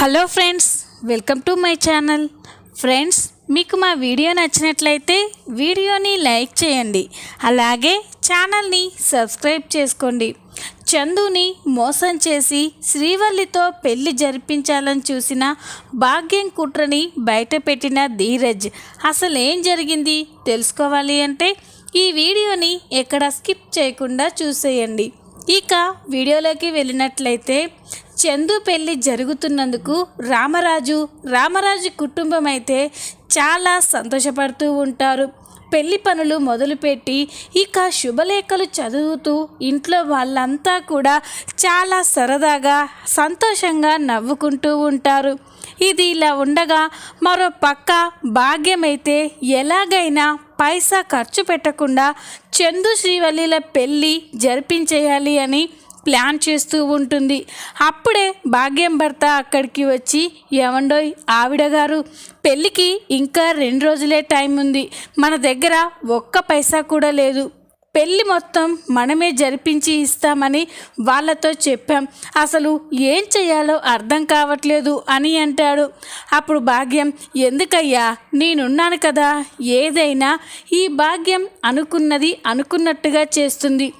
Hello friends welcome to my channel. Friends మీకు మా video నచ్చినట్లయితే వీడియోని లైక్ చేయండి. అలాగే ఛానల్ని సబ్స్క్రైబ్ చేసుకోండి. చందుని మోసం చేసి శ్రీవల్లితో పెళ్ళి జరిపించాలని చూసిన భాగ్యం కుట్రని బయటపెట్టిన ధీరజ్ అసలు ఏం జరిగింది తెలుసుకోవాలి అంటే ఈ వీడియోని ఎక్కడ స్కిప్ చేయకుండా చూసేయండి. ఇక వీడియోలోకి వెళ్ళినట్లయితే చందు పెళ్ళి జరుగుతున్నందుకు రామరాజు రామరాజు కుటుంబం అయితే చాలా సంతోషపడుతూ ఉంటారు. పెళ్ళి పనులు మొదలుపెట్టి ఇక శుభలేఖలు చదువుతూ ఇంట్లో వాళ్ళంతా కూడా చాలా సరదాగా సంతోషంగా నవ్వుకుంటూ ఉంటారు. ఇది ఇలా ఉండగా మరో పక్క భాగ్యమైతే ఎలాగైనా పైసా ఖర్చు పెట్టకుండా చందు శ్రీవల్లిల పెళ్ళి జరిపించేయాలి అని ప్లాన్ చేస్తూ ఉంటుంది. అప్పుడే భాగ్యం భర్త అక్కడికి వచ్చి ఏమండోయ్ ఆవిడ గారు పెళ్ళికి ఇంకా రెండు రోజులే టైం ఉంది మన దగ్గర ఒక్క పైసా కూడా లేదు. పెళ్ళి మొత్తం మనమే జరిపించి ఇస్తామని వాళ్ళతో చెప్పాం. అసలు ఏం చేయాలో అర్థం కావట్లేదు అని అంటాడు. అప్పుడు భాగ్యం ఎందుకయ్యా? నేనున్నాను కదా. ఏదైనా ఈ భాగ్యం అనుకున్నది అనుకున్నట్టుగా చేస్తుంది.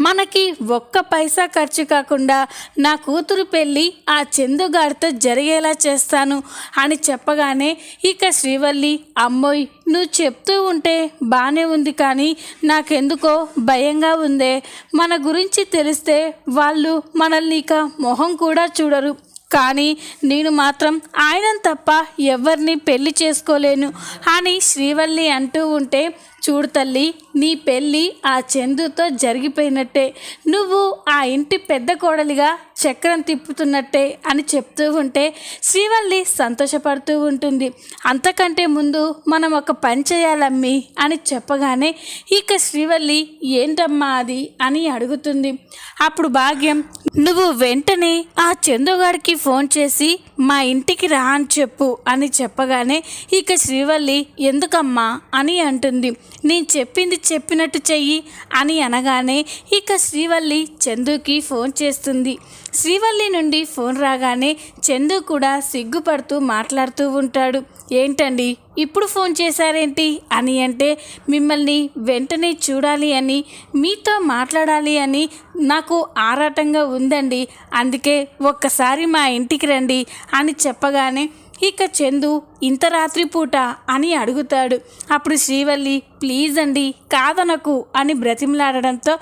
మనకి ఒక్క పైసా ఖర్చు కాకుండా నా కూతురు పెళ్ళి ఆ చందుగాడితో జరిగేలా చేస్తాను అని చెప్పగానే ఇక శ్రీవల్లి అమ్మోయ్ నువ్వు చెప్తూ ఉంటే బాగానే ఉంది కానీ నాకెందుకో భయంగా ఉందే. మన గురించి తెలిస్తే వాళ్ళు మనల్ని ఇక మొహం కూడా చూడరు. కానీ నేను మాత్రం ఆయన తప్ప ఎవరిని పెళ్ళి చేసుకోలేను అని శ్రీవల్లి అంటూ ఉంటే చూడు తల్లి నీ పెళ్ళి ఆ చందుతో జరిగిపోయినట్టే. నువ్వు ఆ ఇంటి పెద్ద కోడలిగా చక్రం తిప్పుతున్నట్టే అని చెప్తూ ఉంటే శ్రీవల్లి సంతోషపడుతూ ఉంటుంది. అంతకంటే ముందు మనం ఒక పని చేయాలమ్మి అని చెప్పగానే ఇక శ్రీవల్లి ఏంటమ్మా అది? అని అడుగుతుంది. అప్పుడు భాగ్యం నువ్వు వెంటనే ఆ చందుగాడికి ఫోన్ చేసి మా ఇంటికి రా అని చెప్పు అని చెప్పగానే ఇక శ్రీవల్లి ఎందుకమ్మా? అని అంటుంది. నేను చెప్పింది చెప్పినట్టు చెయ్యి అని అనగానే ఇక శ్రీవల్లి చందుకి ఫోన్ చేస్తుంది. శ్రీవల్లి నుండి ఫోన్ రాగానే చందు కూడా సిగ్గుపడుతూ మాట్లాడుతూ ఉంటాడు. ఏంటండి ఇప్పుడు ఫోన్ చేశారేంటి? అని అంటే మిమ్మల్ని వెంటనే చూడాలి అని మీతో మాట్లాడాలి అని నాకు ఆరాటంగా ఉందండి. అందుకే ఒక్కసారి మా ఇంటికి రండి అని చెప్పగానే ఇక చందు ఇంత రాత్రిపూట అని అడుగుతాడు. అప్పుడు శ్రీవల్లి ప్లీజ్ అండి కాదనకు అని బ్రతిమలాడడంతో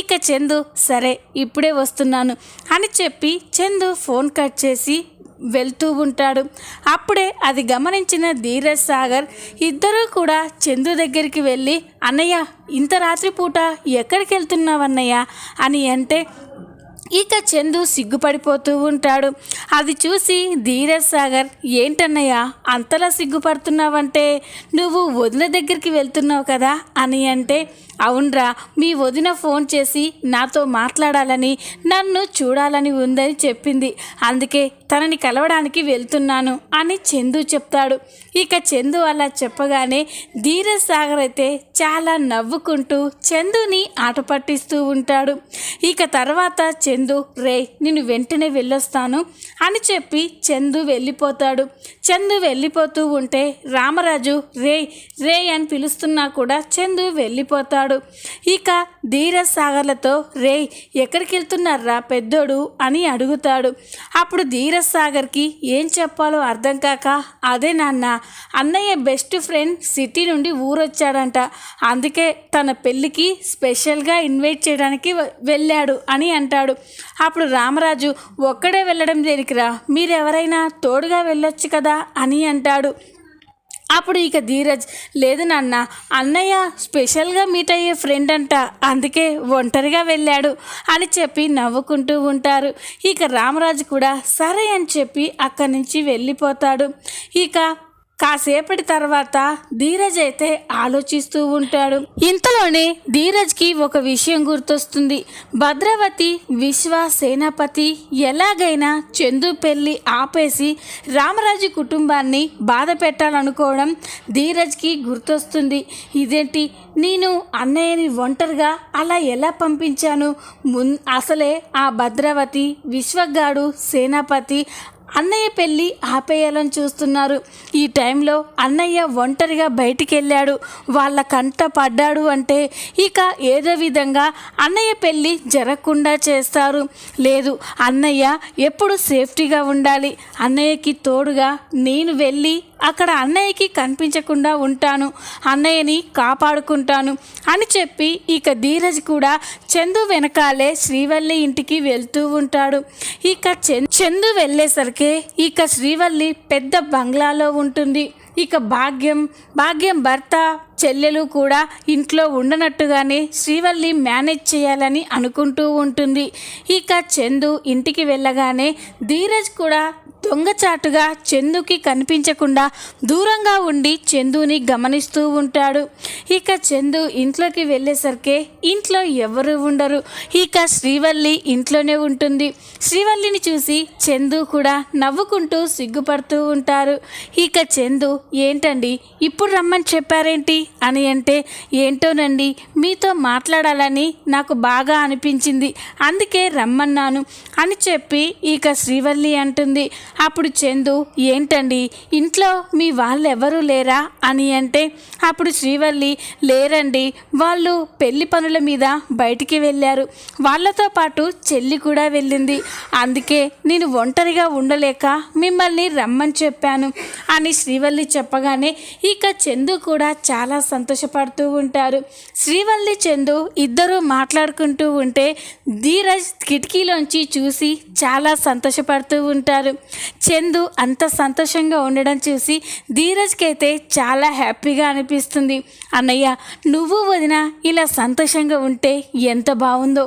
ఇక చందు సరే ఇప్పుడే వస్తున్నాను అని చెప్పి చందు ఫోన్ కట్ చేసి వెళ్తూ ఉంటాడు. అప్పుడే అది గమనించిన ధీరజ్ సాగర్ ఇద్దరూ కూడా చందు దగ్గరికి వెళ్ళి అన్నయ్య ఇంత రాత్రిపూట ఎక్కడికి వెళ్తున్నావన్నయ్య అని అంటే ఇక చందు సిగ్గుపడిపోతూ ఉంటాడు. అది చూసి ధీరజ్ సాగర్ ఏంటన్నయ్యా అంతలా సిగ్గుపడుతున్నావంటే నువ్వు వదిన దగ్గరికి వెళ్తున్నావు కదా అని అంటే అవునరా మీ వదిన ఫోన్ చేసి నాతో మాట్లాడాలని నన్ను చూడాలని ఉందని చెప్పింది. అందుకే తనని కలవడానికి వెళ్తున్నాను అని చందు చెప్తాడు. ఇక చందు అలా చెప్పగానే ధీరజ్ సాగర్ అయితే చాలా నవ్వుకుంటూ చందుని ఆట పట్టిస్తూ ఉంటాడు. ఇక తర్వాత చందు రే నేను వెంటనే వెళ్ళొస్తాను అని చెప్పి చందు వెళ్ళిపోతాడు. చందు వెళ్ళిపోతూ ఉంటే రామరాజు రే రే అని పిలుస్తున్నా కూడా చందు వెళ్ళిపోతాడు. ఇక ధీరజ్ సాగర్లతో రే ఎక్కడికి వెళ్తున్నారా పెద్దోడు? అని అడుగుతాడు. అప్పుడు ధీరజ్ సాగర్కి ఏం చెప్పాలో అర్థం కాక? అదే నాన్న అన్నయ్య బెస్ట్ ఫ్రెండ్ సిటీ నుండి ఊరొచ్చాడంట. అందుకే తన పెళ్ళికి స్పెషల్గా ఇన్వైట్ చేయడానికి వెళ్ళాడు అని అంటాడు. అప్పుడు రామరాజు ఒక్కడే వెళ్ళడం దేనికిరా? మీరెవరైనా తోడుగా వెళ్ళొచ్చు కదా అని అంటాడు. అప్పుడు ఇక ధీరజ్ లేదు నాన్న అన్నయ్య స్పెషల్గా మీట్ అయ్యే ఫ్రెండ్ అంట అందుకే ఒంటరిగా వెళ్ళాడు అని చెప్పి నవ్వుకుంటూ ఉంటారు. ఇక రామరాజు కూడా సరే అని చెప్పి అక్కడి నుంచి వెళ్ళిపోతాడు. ఇక కాసేపటి తర్వాత ధీరజ్ అయితే ఆలోచిస్తూ ఉంటాడు. ఇంతలోనే ధీరజ్కి ఒక విషయం గుర్తొస్తుంది. భద్రవతి విశ్వ సేనాపతి ఎలాగైనా చందు పెళ్ళి ఆపేసి రామరాజు కుటుంబాన్ని బాధ పెట్టాలనుకోవడం ధీరజ్కి గుర్తొస్తుంది. ఇదేంటి? నేను అన్నయ్యని ఒంటరిగా అలా ఎలా పంపించాను? మున్ అసలే ఆ భద్రవతి విశ్వగాడు సేనాపతి అన్నయ్య పెళ్ళి ఆపేయాలని చూస్తున్నారు. ఈ టైంలో అన్నయ్య ఒంటరిగా బయటికి వెళ్ళాడు వాళ్ళ కంట పడ్డాడు అంటే ఇక ఏదో విధంగా అన్నయ్య పెళ్ళి జరగకుండా చేస్తారు. లేదు అన్నయ్య ఎప్పుడు సేఫ్టీగా ఉండాలి. అన్నయ్యకి తోడుగా నేను వెళ్ళి అక్కడ అన్నయ్యకి కనిపించకుండా ఉంటాను అన్నయ్యని కాపాడుకుంటాను అని చెప్పి ఇక ధీరజ్ కూడా చందు వెనకాలే శ్రీవల్లి ఇంటికి వెళ్తూ ఉంటాడు. ఇక చందు చందు వెళ్ళేసరికి ఇక శ్రీవల్లి పెద్ద బంగ్లాలో ఉంటుంది. ఇక భాగ్యం భాగ్యం భర్త చెల్లెలు కూడా ఇంట్లో ఉండనట్టుగానే శ్రీవల్లి మేనేజ్ చేయాలని అనుకుంటూ ఉంటుంది. ఇక చందు ఇంటికి వెళ్ళగానే ధీరజ్ కూడా దొంగచాటుగా చందుకి కనిపించకుండా దూరంగా ఉండి చందుని గమనిస్తూ ఉంటాడు. ఇక చందు ఇంట్లోకి వెళ్ళేసరికి ఇంట్లో ఎవరు ఉండరు. ఇక శ్రీవల్లి ఇంట్లోనే ఉంటుంది. శ్రీవల్లిని చూసి చందు కూడా నవ్వుకుంటూ సిగ్గుపడుతూ ఉంటారు. ఇక చందు ఏంటండి? ఇప్పుడు రమ్మని చెప్పారేంటి? అని అంటే ఏంటోనండి? మీతో మాట్లాడాలని నాకు బాగా అనిపించింది. అందుకే రమ్మన్నాను అని చెప్పి ఇక శ్రీవల్లి అంటుంది. అప్పుడు చందు ఏంటండి? ఇంట్లో మీ వాళ్ళు లేరా? అని అంటే అప్పుడు శ్రీవల్లి లేరండి. వాళ్ళు పెళ్ళి పనుల మీద బయటికి వెళ్ళారు. వాళ్ళతో పాటు చెల్లి కూడా వెళ్ళింది. అందుకే నేను ఒంటరిగా ఉండలేక మిమ్మల్ని రమ్మని చెప్పాను. అని శ్రీవల్లి చెప్పగానే ఇక చందు కూడా చాలా సంతోషపడుతూ ఉంటారు. శ్రీవల్లి చందు ఇద్దరూ మాట్లాడుకుంటూ ఉంటే ధీరజ్ కిటికీలోంచి చూసి చాలా సంతోషపడుతూ ఉంటారు. చందు అంత సంతోషంగా ఉండడం చూసి ధీరజ్కి అయితే చాలా హ్యాపీగా అనిపిస్తుంది. అన్నయ్య నువ్వు వదిన ఇలా సంతోషంగా ఉంటే ఎంత బాగుందో.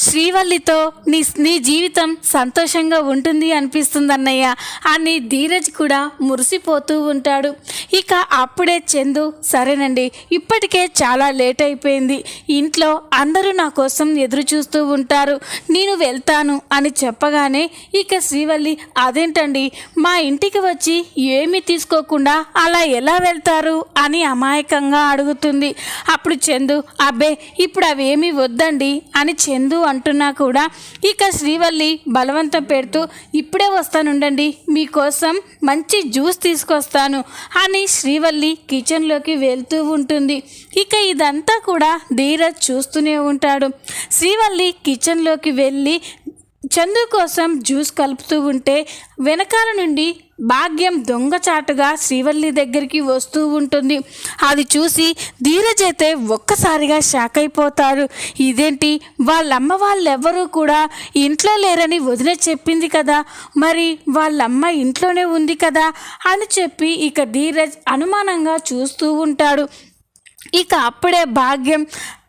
శ్రీవల్లితో నీ నీ జీవితం సంతోషంగా ఉంటుంది అనిపిస్తుంది అన్నయ్య అని ధీరజ్ కూడా మురిసిపోతూ ఉంటాడు. ఇక అప్పుడే చందు సరేనండి ఇప్పటికే చాలా లేట్ అయిపోయింది. ఇంట్లో అందరూ నా కోసం ఎదురు చూస్తూ ఉంటారు. నేను వెళ్తాను అని చెప్పగానే ఇక శ్రీవల్లి అదేంటండి మా ఇంటికి వచ్చి ఏమీ తీసుకోకుండా అలా ఎలా వెళ్తారు? అని అమాయకంగా అడుగుతుంది. అప్పుడు చందు అబ్బే ఇప్పుడు అవేమీ వద్దండి అని చందు అంటున్నా కూడా ఇక శ్రీవల్లి బలవంతం పెడుతూ ఇప్పుడే వస్తానుండండి మీకోసం మంచి జ్యూస్ తీసుకొస్తాను అని శ్రీవల్లి కిచెన్లోకి వెళ్తూ ఉంటుంది. ఇక ఇదంతా కూడా ధీరజ్ చూస్తూనే ఉంటాడు. శ్రీవల్లి కిచెన్లోకి వెళ్ళి చందు కోసం జ్యూస్ కలుపుతూ ఉంటే వెనకాల నుండి భాగ్యం దొంగచాటుగా శ్రీవల్లి దగ్గరికి వస్తూ ఉంటుంది. అది చూసి ధీరజ్ అయితే ఒక్కసారిగా షాక్ అయిపోతారు. ఇదేంటి? వాళ్ళమ్మ వాళ్ళెవ్వరూ కూడా ఇంట్లో లేరని వదిలే చెప్పింది కదా. మరి వాళ్ళమ్మ ఇంట్లోనే ఉంది కదా అని చెప్పి ఇక ధీరజ్ అనుమానంగా చూస్తూ ఉంటాడు. ఇక అప్పుడే భాగ్యం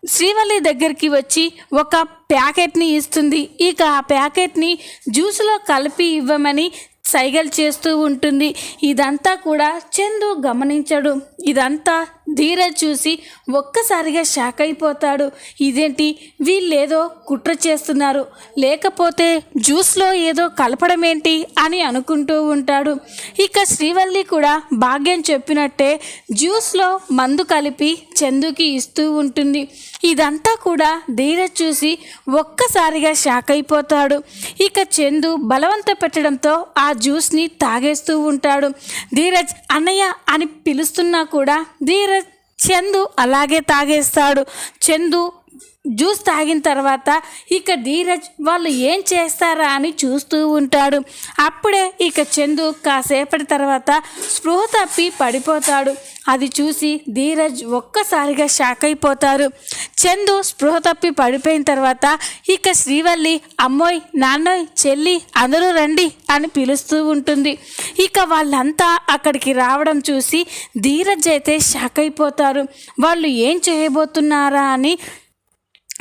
శ్రీవల్లి దగ్గరికి వచ్చి ఒక ప్యాకెట్ని ఇస్తుంది. ఇక ఆ ప్యాకెట్ని జ్యూస్లో కలిపి ఇవ్వమని సైగలు చేస్తూ ఉంటుంది. ఇదంతా కూడా చందు గమనించడు. ఇదంతా ధీరజ్ చూసి ఒక్కసారిగా షాక్ అయిపోతాడు. ఇదేంటి? వీళ్ళేదో కుట్ర చేస్తున్నారు. లేకపోతే జ్యూస్లో ఏదో కలపడం ఏంటి అని అనుకుంటూ ఉంటాడు. ఇక శ్రీవల్లి కూడా భాగ్యం చెప్పినట్టే జ్యూస్లో మందు కలిపి చందుకి ఇస్తూ ఉంటుంది. ఇదంతా కూడా ధీరజ్ చూసి ఒక్కసారిగా షాక్ అయిపోతాడు. ఇక చందు బలవంత పెట్టడంతో ఆ జ్యూస్ని తాగేస్తూ ఉంటాడు. ధీరజ్ అన్నయ్య అని పిలుస్తున్నా కూడా ధీరజ్ చందు అలాగే తాగేస్తాడు. చందు జ్యూస్ తాగిన తర్వాత ఇక ధీరజ్ వాళ్ళు ఏం చేస్తారా అని చూస్తూ ఉంటాడు. అప్పుడే ఇక చందు కాసేపటి తర్వాత స్పృహ తప్పి పడిపోతాడు. అది చూసి ధీరజ్ ఒక్కసారిగా షాక్ అయిపోతారు. చందు స్పృహ తప్పి పడిపోయిన తర్వాత ఇక శ్రీవల్లి అమ్మోయ్ నాన్నోయ్ చెల్లి అందరూ రండి అని పిలుస్తూ ఉంటుంది. ఇక వాళ్ళంతా అక్కడికి రావడం చూసి ధీరజ్ అయితే షాక్ అయిపోతారు. వాళ్ళు ఏం చేయబోతున్నారా అని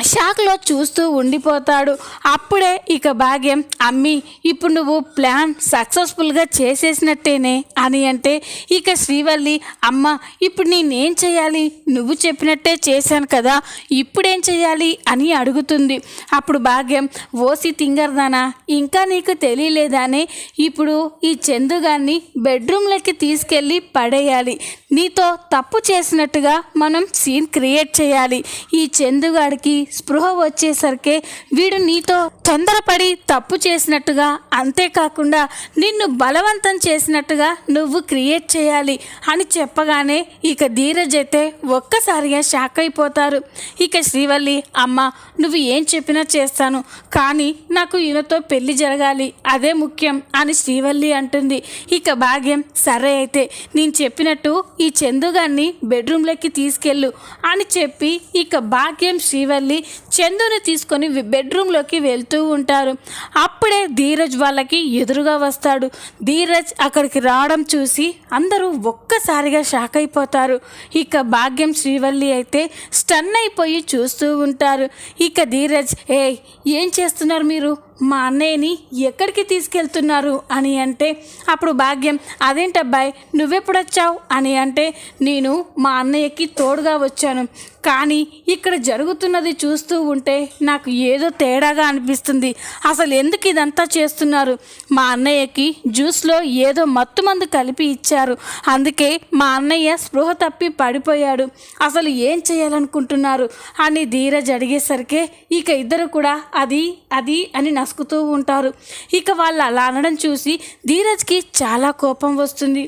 షాక్లో చూస్తూ ఉండిపోతాడు. అప్పుడే ఇక భాగ్యం అమ్మి ఇప్పుడు నువ్వు ప్లాన్ సక్సెస్ఫుల్గా చేసేసినట్టేనే? అని అంటే ఇక శ్రీవల్లి అమ్మ ఇప్పుడు నేనేం చేయాలి? నువ్వు చెప్పినట్టే చేశాను కదా ఇప్పుడేం చేయాలి? అని అడుగుతుంది. అప్పుడు భాగ్యం ఓసి తింగర్దానా ఇంకా నీకు తెలియలేదానే? ఇప్పుడు ఈ చందుగాన్ని బెడ్రూమ్లోకి తీసుకెళ్ళి పడేయాలి. నీతో తప్పు చేసినట్టుగా మనం సీన్ క్రియేట్ చేయాలి. ఈ చందుగాడికి స్పృహ వచ్చేసరికి వీడు నీతో తొందరపడి తప్పు చేసినట్టుగా అంతేకాకుండా నిన్ను బలవంతం చేసినట్టుగా నువ్వు క్రియేట్ చేయాలి అని చెప్పగానే ఇక ధీరజ్ అయితే ఒక్కసారిగా షాక్ అయిపోతారు. ఇక శ్రీవల్లి అమ్మ నువ్వు ఏం చెప్పినా చేస్తాను కానీ నాకు ఈయనతో పెళ్ళి జరగాలి అదే ముఖ్యం అని శ్రీవల్లి అంటుంది. ఇక భాగ్యం సరే అయితే నేను చెప్పినట్టు ఈ చందుగాన్ని బెడ్రూమ్లోకి తీసుకెళ్ళు అని చెప్పి ఇక భాగ్యం శ్రీవల్లి చందుని తీసుకొని బెడ్రూమ్లోకి వెళ్తూ ఉంటారు. అప్పుడే ధీరజ్ వాళ్ళకి ఎదురుగా వస్తాడు. ధీరజ్ అక్కడికి రావడం చూసి అందరూ ఒక్కసారిగా షాక్ అయిపోతారు. ఇక భాగ్యం శ్రీవల్లి అయితే స్టన్ అయిపోయి చూస్తూ ఉంటారు. ఇక ధీరజ్ ఏ ఏం చేస్తున్నారు మీరు? మా అన్నయ్యని ఎక్కడికి తీసుకెళ్తున్నారు అని అంటే అప్పుడు భాగ్యం అదేంటబ్బాయి నువ్వెప్పుడు వచ్చావు అని అంటే నేను మా అన్నయ్యకి తోడుగా వచ్చాను. కానీ ఇక్కడ జరుగుతున్నది చూస్తూ ఉంటే నాకు ఏదో తేడాగా అనిపిస్తుంది. అసలు ఎందుకు ఇదంతా చేస్తున్నారు? మా అన్నయ్యకి జ్యూస్లో ఏదో మత్తు మందు కలిపి ఇచ్చారు. అందుకే మా అన్నయ్య స్పృహ తప్పి పడిపోయాడు. అసలు ఏం చేయాలనుకుంటున్నారు? అని ధీరజ్ అడిగేసరికి ఇక ఇద్దరు కూడా అది అది అని నసుకుతూ ఉంటారు. ఇక వాళ్ళు అలా అనడం చూసి ధీరజ్కి చాలా కోపం వస్తుంది.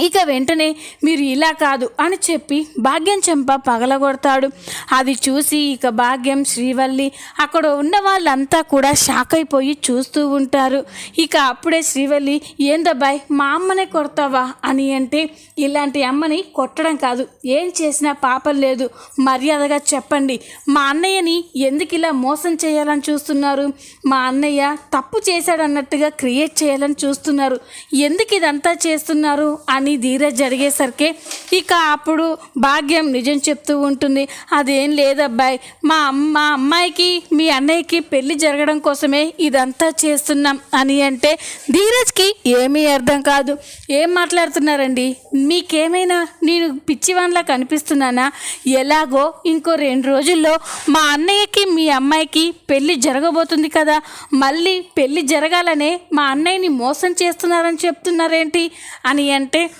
ఇక వెంటనే మీరు ఇలా కాదు అని చెప్పి భాగ్యం చెంప పగలగొడతాడు. అది చూసి ఇక భాగ్యం శ్రీవల్లి అక్కడ ఉన్న వాళ్ళంతా కూడా షాక్ అయిపోయి చూస్తూ ఉంటారు. ఇక అప్పుడే శ్రీవల్లి ఏందబ్బాయ్ మా అమ్మనే కొడతావా? అని అంటే ఇలాంటి అమ్మని కొట్టడం కాదు. ఏం చేసినా పాపం లేదు. మర్యాదగా చెప్పండి. మా అన్నయ్యని ఎందుకు ఇలా మోసం చేయాలని చూస్తున్నారు? మా అన్నయ్య తప్పు చేశాడన్నట్టుగా క్రియేట్ చేయాలని చూస్తున్నారు. ఎందుకు ఇదంతా చేస్తున్నారు? అని ధీరజ్ జరిగేసరికి ఇక అప్పుడు భాగ్యం నిజం చెప్తూ ఉంటుంది. అదేం లేదబ్బాయి. మా అమ్మ మా అమ్మాయికి మీ అన్నయ్యకి పెళ్ళి జరగడం కోసమే ఇదంతా చేస్తున్నాం అని అంటే ధీరజ్కి ఏమీ అర్థం కాదు. ఏం మాట్లాడుతున్నారండి? మీకేమైనా నేను పిచ్చివాన్లా కనిపిస్తున్నానా? ఎలాగో ఇంకో రెండు రోజుల్లో మా అన్నయ్యకి మీ అమ్మాయికి పెళ్ళి జరగబోతుంది కదా. మళ్ళీ పెళ్ళి జరగాలనే మా అన్నయ్యని మోసం చేస్తున్నారని చెప్తున్నారేంటి? అని అంటే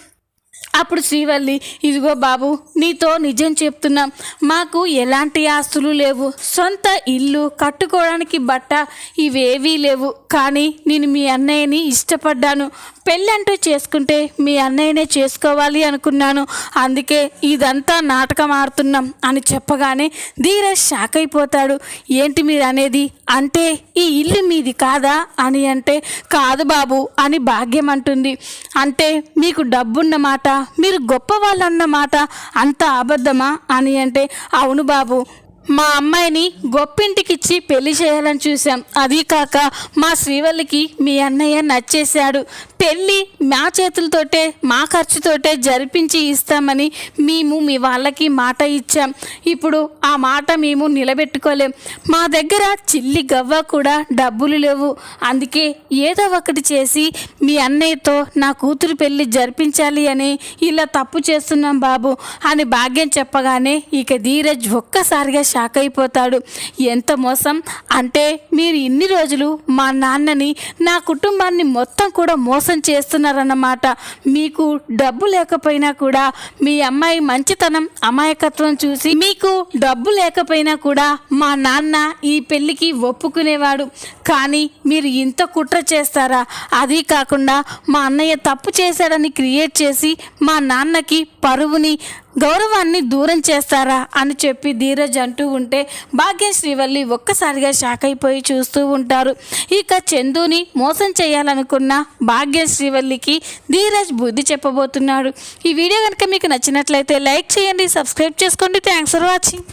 అప్పుడు శ్రీవల్లి ఇదిగో బాబు నీతో నిజం చెప్తున్నాం. మాకు ఎలాంటి ఆస్తులు లేవు. సొంత ఇల్లు కట్టుకోవడానికి బట్ట ఇవేవీ లేవు. కానీ నేను మీ అన్నయ్యని ఇష్టపడ్డాను. పెళ్ళంటూ చేసుకుంటే మీ అన్నయ్యనే చేసుకోవాలి అనుకున్నాను. అందుకే ఇదంతా నాటకం ఆడుతున్నాం అని చెప్పగానే ధీరజ్ షాక్ అయిపోతాడు. ఏంటి మీరు అనేది అంటే ఈ ఇల్లు మీది కాదా అని అంటే కాదు బాబు అని భాగ్యం అంటుంది. అంటే మీకు డబ్బున్న మాట మీరు గొప్ప వాళ్ళన్న మాట అంత అబద్ధమా అని అంటే అవును బాబు మా అమ్మాయిని గొప్పింటికిచ్చి పెళ్ళి చేయాలని చూసాం అది కాక మా శ్రీవల్లికి మీ అన్నయ్య నచ్చేశాడు. పెళ్ళి మా చేతులతోటే మా ఖర్చుతోటే జరిపించి ఇస్తామని మేము మీ వాళ్ళకి మాట ఇచ్చాం. ఇప్పుడు ఆ మాట మేము నిలబెట్టుకోలేం. మా దగ్గర చిల్లి గవ్వ కూడా డబ్బులు లేవు. అందుకే ఏదో ఒకటి చేసి మీ అన్నయ్యతో నా కూతురు పెళ్ళి జరిపించాలి అని ఇలా తప్పు చేస్తున్నాం బాబు అని భాగ్యం చెప్పగానే ఇక ధీరజ్ ఒక్కసారిగా షాక్ అయిపోతాడు. ఎంత మోసం? అంటే మీరు ఇన్ని రోజులు మా నాన్నని నా కుటుంబాన్ని మొత్తం కూడా మోసం చేస్తున్నారన్నమాట. మీకు డబ్బు లేకపోయినా కూడా మీ అమ్మాయి మంచితనం అమాయకత్వం చూసి మీకు డబ్బు లేకపోయినా కూడా మా నాన్న ఈ పెళ్ళికి ఒప్పుకునేవాడు. కానీ మీరు ఇంత కుట్ర చేస్తారా? అది కాకుండా మా అన్నయ్య తప్పు చేశాడని క్రియేట్ చేసి మా నాన్నకి పరువుని గౌరవాన్ని దూరం చేస్తారా అని చెప్పి ధీరజ్ అంటూ ఉంటే భాగ్య శ్రీవల్లి ఒక్కసారిగా షాక్ అయిపోయి చూస్తూ ఉంటారు. ఇక చందుని మోసం చేయాలనుకున్న భాగ్య శ్రీవల్లికి ధీరజ్ బుద్ధి చెప్పబోతున్నాడు. ఈ వీడియో కనుక మీకు నచ్చినట్లయితే లైక్ చేయండి సబ్స్క్రైబ్ చేసుకోండి. Thanks for watching